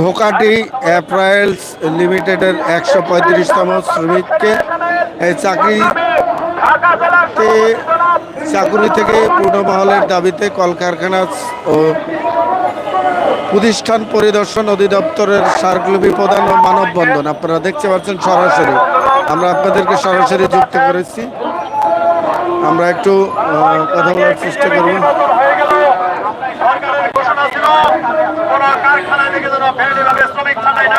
ধোকাটি অ্যাপ্রাইলস লিমিটেডের একশো পঁয়ত্রিশতম শ্রমিককে চাকরিতে চাকুরি থেকে পূর্ণবহলের দাবিতে কলকারখানা ও প্রতিষ্ঠান পরিদর্শন অধিদপ্তরের স্মারকলিপি প্রদান ও মানববন্ধন। আপনারা দেখতে পাচ্ছেন সরাসরি। আমরা আপনাদেরকে সরাসরি যুক্ত করেছি। আমরা একটু কথা বলার চেষ্টা করব সরকারের ঘোষণা ছিল কোন কারখানা থেকে যেন বেআইনিভাবে শ্রমিক ছাঁটাই না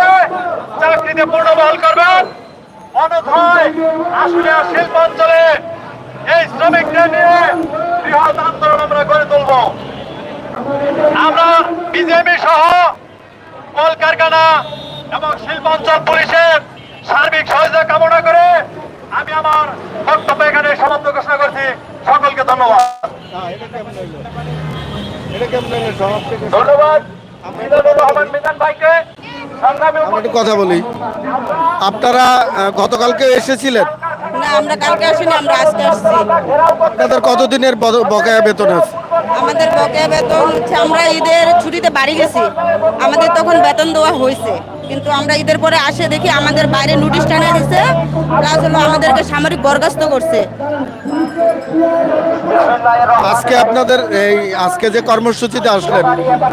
চাকরিতে পূর্ণবহাল করবেন অনথয় আসলে শিল্পাঞ্চলে এই শ্রমিকদের নিয়ে বৃহৎ আন্দোলন আমরা গড়ে তুলব। আমরা বিজেপি সহ কলকারখানা এবং শিল্পাঞ্চল পুলিশের সার্বিক সহায়তা কামনা করে আমি আমার বক্তব্য এখানে সমাপ্ত ঘোষণা করছি। সকলকে ধন্যবাদ। ধন্যবাদ। মিজানুর রহমান মিজান ভাইকে। আমরা একটু কথা বলি। আপনারা গতকালকে এসেছিলেন? না আমরা কালকে আসিনি আমরা আজকে আসছি। আপনাদের কতদিনের বদ- বকেয়া বেতন আছে? আমাদের বকেয়া বেতন হচ্ছে আমরা ঈদের ছুটিতে বাড়ি গেছি। আমাদের তখন বেতন দেওয়া হয়েছে। কিন্তু আমরা ঈদের পরে আসে দেখি আমাদের বাইরে নোটিশ টানা দিছে প্লাস হলো আমাদেরকে সামরিক বরখাস্ত করছে। আজকে আপনাদের এই আজকে যে কর্মসূচিতে আসলেন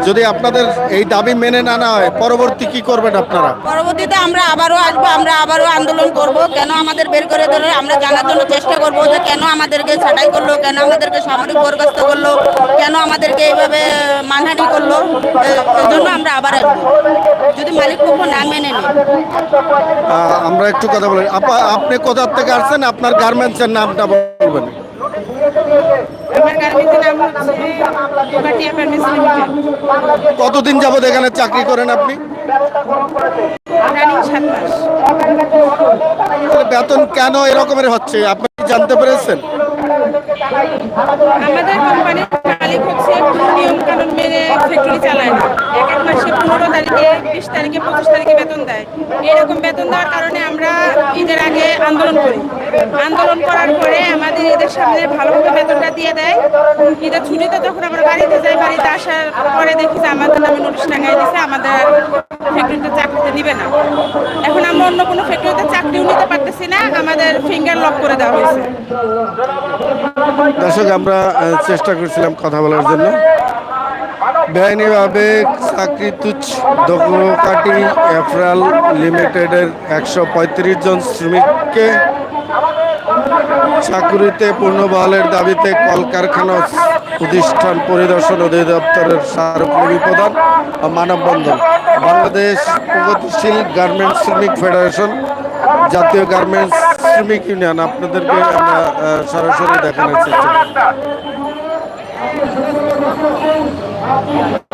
যদি আপনাদের এই দাবি মেনে না নেওয়া হয় পরবর্তী কি করবেন আপনারা? পরবর্তীতে আমরা আবারও আসব আমরা আবারও আন্দোলন করব। কেন আমাদের বের করে দিল আমরা জানার জন্য চেষ্টা করব যে কেন আমাদেরকে ছাঁটাই করল কেন আমাদেরকে সামরিক বরখাস্ত করল? কেন আমাদেরকে এইভাবে মানহানি করল জন্য আমরা আবার আসব। যদি মালিক পক্ষ না মেনে নেয়। আমরা একটু কথা বলি। আপা আপনি কোথা থেকে আসছেন? আপনার গার্মেন্টসের নামটা বলবেন। কতদিন যাবত এখানে চাকরি করেন আপনি? বেতন কেন এরকমের হচ্ছে? আপনি জানতে পেরেছেন? আমাদের কোম্পানির কানুন ফ্যাক্টরি চালায়। না এক এক মাসে পনেরো তারিখে, বিশ তারিখে, পঁচিশ তারিখে বেতন দেয়। এরকম বেতন দেওয়ার কারণে আমরা ঈদের আগে আন্দোলন করি। আন্দোলন করার পরে আমাদের ঈদের সামনে ভালোভাবে বেতনটা দিয়ে দেয়। ঈদের ছুটিতে যখন আমরা বাড়িতে যাই, বাড়িতে আসার পরে দেখি যে আমাদের নামে নোটিশ টাঙাই দিছে, আমাদের ফ্যাক্টরিতে চাকরিতে নিবে না। এখন আমরা অন্য কোনো ফ্যাক্টরিতে চাকরিও নিতে পারতেছি না, আমাদের ফিঙ্গার লক করে দেওয়া হয়েছে। দর্শক, আমরা চেষ্টা করছিলাম কথা বলার জন্য। বেআইনিভাবে চাকরি তুচ্ছ দোকাটি এফরাল লিমিটেডের একশো পঁয়ত্রিশ জন শ্রমিককে চাকুরিতে পূর্ণবহালের দাবিতে কলকারখানা প্রতিষ্ঠান পরিদর্শন অধিদপ্তরের স্মারকলিপি প্রদান ও মানববন্ধন। বাংলাদেশ প্রগতিশীল গার্মেন্টস শ্রমিক ফেডারেশন, জাতীয় গার্মেন্টস শ্রমিক ইউনিয়ন, আপনাদেরকে আমরা সরাসরি দেখানোর চেষ্টা Thank you.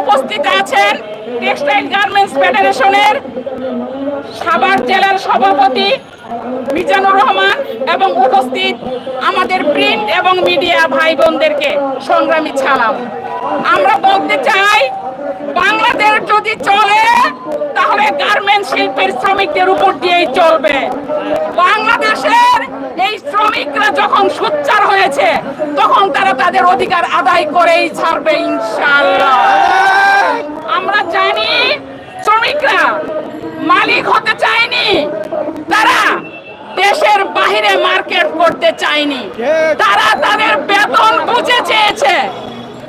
উপস্থিত আছেন টেক্সটাইল গার্মেন্টস ফেডারেশনের সাভার জেলার সভাপতি মিজানুর রহমান এবং উপস্থিত আমাদের প্রিন্ট এবং মিডিয়া ভাই বোনদেরকে সংগ্রামী ছালাম আমরা বলতে চাই, বাংলাদেশ যদি চলে, তাহলে গার্মেন্ট শিল্পের শ্রমিকদের উপর দিয়েই চলবে। বাংলাদেশের এই শ্রমিকরা যখন সোচ্চার হয়েছে, তখন তারা তাদের অধিকার আদায় করেই ছাড়বে ইনশাআল্লাহ। আমরা জানি শ্রমিকরা মালিক হতে চায়নি, তারা দেশের বাইরে মার্কেট করতে চায়নি। তারা তাদের বেতন বুঝে চেয়েছে,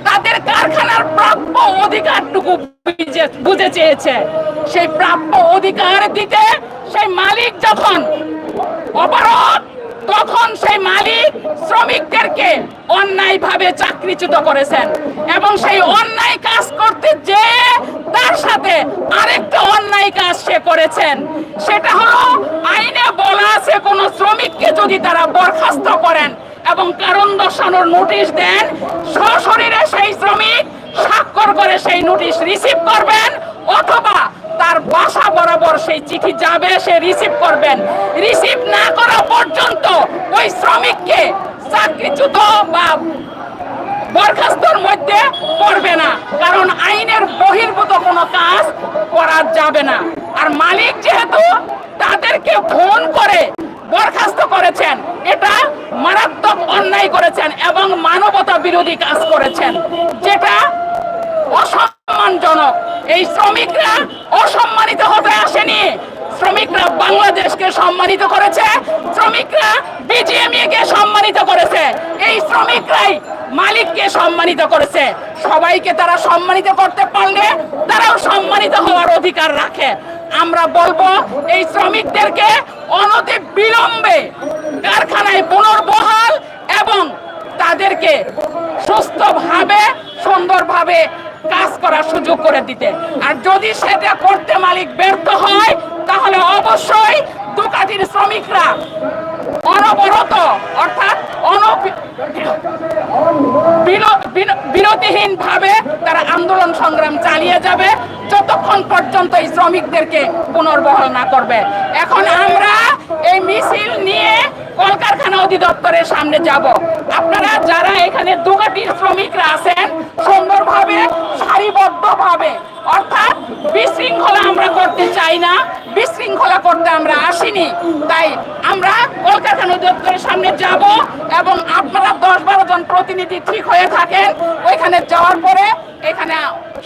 তাদের কারখানার প্রাপ্য অধিকারটুকু বুঝে- বুঝে চেয়েছে। সেই প্রাপ্য অধিকার দিতে সেই মালিক যখন অবরোধ তখন সেই মালিক শ্রমিকদেরকে অন্যায়ভাবে চাকরিচ্যুত করেছেন এবং সেই অন্যায় কাজ করতে যে তার সাথে আরেকটা অন্যায় কাজ সে করেছেন। সেটা হলো আইনে বলা আছে কোন শ্রমিককে যদি তারা বরখাস্ত করেন এবং কারণ দর্শানোর নোটিশ দেন, সশরীরে সেই শ্রমিক স্বাক্ষর করে সেই নোটিশ রিসিভ করবেন অথবা বাসা বরাবর সেই চিঠি যাবে, সে রিসিভ করবেন। রিসিভ না করা পর্যন্ত ওই শ্রমিককে চাকরিচ্যুত বা বরখাস্তর মধ্যে পড়বে না। কারণ আইনের বহির্ভূত কোনো কাজ করা যাবে না। আর মালিক যেহেতু তাদেরকে ফোন করে বরখাস্ত করেছেন, এটা মারাত্মক অন্যায় করেছেন এবং মানবতা বিরোধী কাজ করেছেন, যেটা অসম্মানজনক। এই শ্রমিকরা অসম্মানিত হতে আসেনি। শ্রমিকরা বাংলাদেশকে সম্মানিত করেছে। শ্রমিকরা বিজিএমএ কে সম্মানিত করেছে। এই শ্রমিকরাই মালিককে সম্মানিত করেছে। সবাইকে তারা সম্মানিত করতে পারলে তারাও সম্মানিত হওয়ার অধিকার রাখে। আমরা বলব, এই শ্রমিকদেরকে অনতি বিলম্বে কারখানায় পুনর্বহাল এবং তাদেরকে সুস্থভাবে, সুন্দরভাবে কাজ করার সুযোগ করে দিতে। আর যদি সেটা করতে মালিক ব্যর্থ হয়, তাহলে অবশ্যই দুকাটির শ্রমিকরা অনবরত, অর্থাৎ বিরতিহীন ভাবে তারা আন্দোলন সংগ্রাম চালিয়ে যাবে। যতক্ষণ পর্যন্ত এই শ্রমিকদেরকে পুনর্বহাল না করবে। এখন আমরা এই মিছিল নিয়ে কলকারখানা অধিদপ্তরের সামনে যাব। আপনারা যারা এখানে দুগাটির শ্রমিকরা আছেন, সুন্দরভাবে, সারিবদ্ধভাবে, অর্থাৎ বিশৃঙ্খলা আমরা করতে চাই না, বিশৃঙ্খলা করতে আমরা আসিনি। তাই আমরা কলকারখানা অধিদপ্তরের সামনে যাব এবং আপনারা দশ বারো জন প্রতিনিধি ঠিক হয়ে থাকেন। ওইখানে যাওয়ার পরে এখানে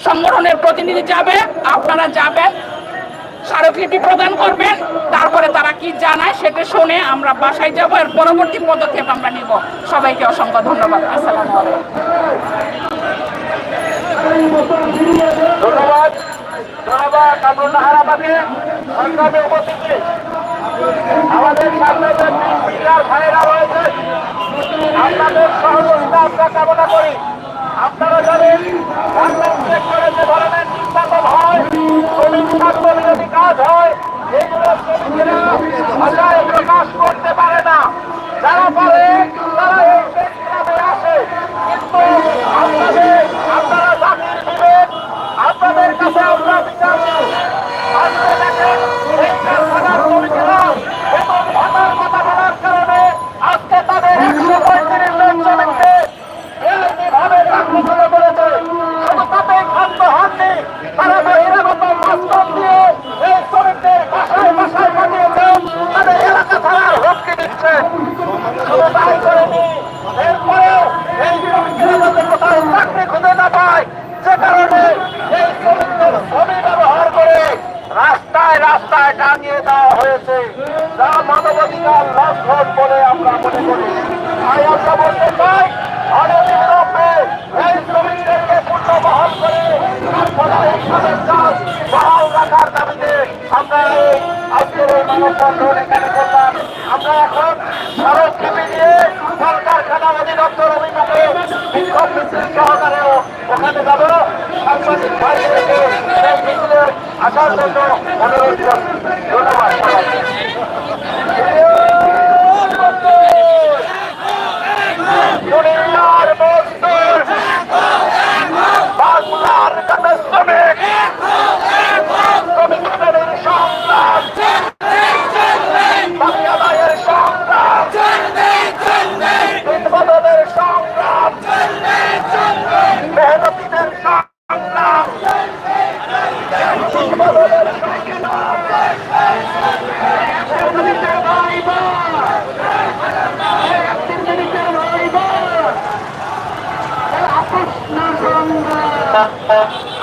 সংগঠনের প্রতিনিধি যাবে, আপনারা যাবেন। স্মারকলিপি প্রদান করবেন। তারপরে তারা কি জানায় সেটা শুনে আমরা বাসায় যাব, এর পরবর্তী পদক্ষেপ আমরা নিব। সবাইকে অসংখ্য ধন্যবাদ। আসসালামু ধন্যবাদ। ধন্যবাদ আমাদের যে মিডিয়ার ভাইয়েরা রয়েছে আপনাদের সহযোগিতা আমরা কামনা করি আপনারা জানেন গার্মেন্টস সেক্টরে যে ধরনের নির্যাতন হয় শ্রমিক স্বার্থ বিরোধী কাজ হয় এগুলো শ্রমিকেরা ভাষায় প্রকাশ করতে পারে না যারা পারে তারা এই প্রেসক্লাবে আসে কিন্তু আপনাদের আপনারা চাকরি দিবেন আপনাদের কাছে আমরা বিচার চাই। আজকে দেখেন এই কারখানার শ্রমিকেরা বেতন ভাতার কথা বলার কারণে আজকে তাদের একশো পঁয়ত্রিশ জন শ্রমিককে বেআইনিভাবে চাকরি করে বলেছে শুধু ক্ষান্ত হননি তারা বহিরাগত বাস্তব দিয়ে এই শ্রমিকদের বাসায় বাসায় পাঠিয়েছে। তাদের এলাকা ছাড়ার হুমকি দিচ্ছে। ব্যবহার করে রাস্তায় রাস্তায় টাঙিয়ে দেওয়া হয়েছে। যা মানবাধিকার আমরা মনে করি। আমরা বলতে চাই অনতিবিলম্বে এই শ্রমিকদেরকে পূর্ণ বহাল করে দাবিতে আমরা আজকের এই মানববন্ধন এখানে করলাম। Ha, ha, ha.